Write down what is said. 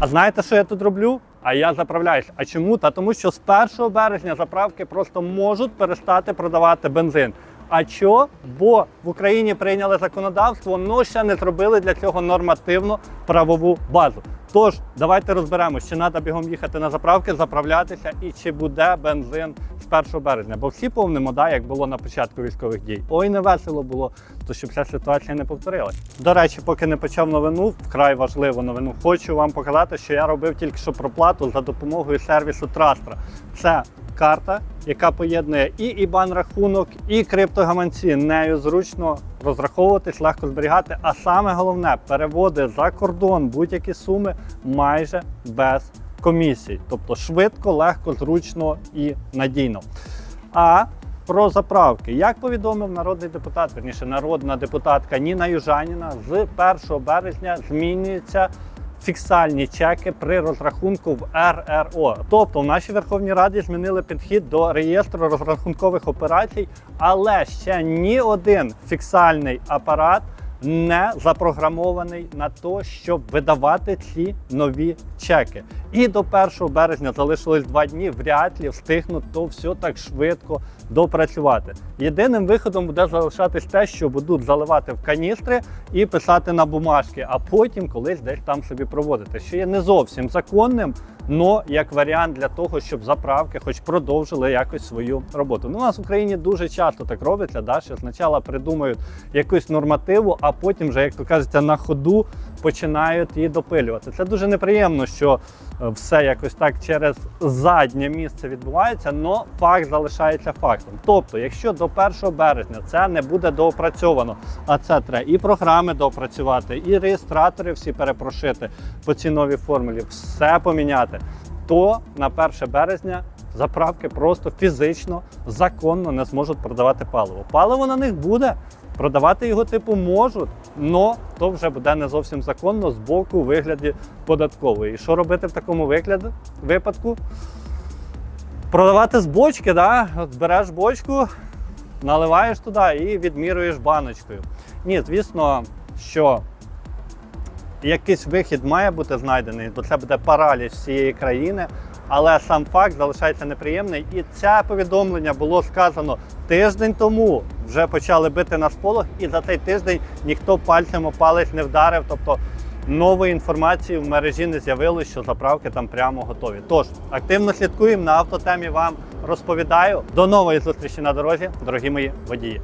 А знаєте, що я тут роблю? А я заправляюсь. А чому? Та тому що з 1 березня заправки просто можуть перестати продавати бензин. А що? Бо в Україні прийняли законодавство, але ще не зробили для цього нормативну правову базу. Тож, давайте розберемося, чи треба бігом їхати на заправки, заправлятися і чи буде бензин з 1 березня. Бо всі повнимо, да, як було на початку військових дій. Ой, не весело було, то щоб ця ситуація не повторилась. До речі, поки не почав новину, вкрай важливу новину, хочу вам показати, що я робив тільки що проплату за допомогою сервісу Трастра. Це карта, яка поєднує і ібан рахунок, і криптогаманці. Нею зручно розраховуватись, легко зберігати. А саме головне переводи за кордон будь-які суми майже без комісій. Тобто швидко, легко, зручно і надійно. А про заправки. Як повідомив народний депутат, верніше народна депутатка Ніна Южаніна, з 1 березня змінюється фіксальні чеки при розрахунку в РРО. Тобто в нашій Верховній Раді змінили підхід до реєстру розрахункових операцій, але ще ні один фіксальний апарат не запрограмований на те, щоб видавати ці нові чеки. І до 1 березня залишилось два дні. Вряд ли встигнуть то все так швидко допрацювати. Єдиним виходом буде залишатись те, що будуть заливати в каністри і писати на бумажки, а потім колись десь там собі проводити. Що є не зовсім законним, но як варіант для того, щоб заправки хоч продовжили якось свою роботу. Ну, у нас в Україні дуже часто так робиться, да, що спочатку придумають якусь нормативу, а потім вже, як то кажеться, на ходу починають її допилювати. Це дуже неприємно, що е, все якось так через заднє місце відбувається, але факт залишається фактом. Тобто, якщо до 1 березня це не буде доопрацьовано, а це треба і програми доопрацювати, і реєстратори всі перепрошити по цій новій формулі, все поміняти, то на 1 березня заправки просто фізично, законно не зможуть продавати паливо. Паливо на них буде. Продавати його типу можуть, але то вже буде не зовсім законно з боку вигляді податкової. І що робити в такому вигляді, випадку? Продавати з бочки, да? От береш бочку, наливаєш туди і відмірюєш баночкою. Ні, звісно, що якийсь вихід має бути знайдений, бо це буде параліч всієї країни. Але сам факт залишається неприємний. І це повідомлення було сказано тиждень тому. Вже почали бити на сполох, і за цей тиждень ніхто пальцем о палець не вдарив. Тобто нової інформації в мережі не з'явилось, що заправки там прямо готові. Тож активно слідкуємо на автотемі. Вам розповідаю. До нової зустрічі на дорозі, дорогі мої водії.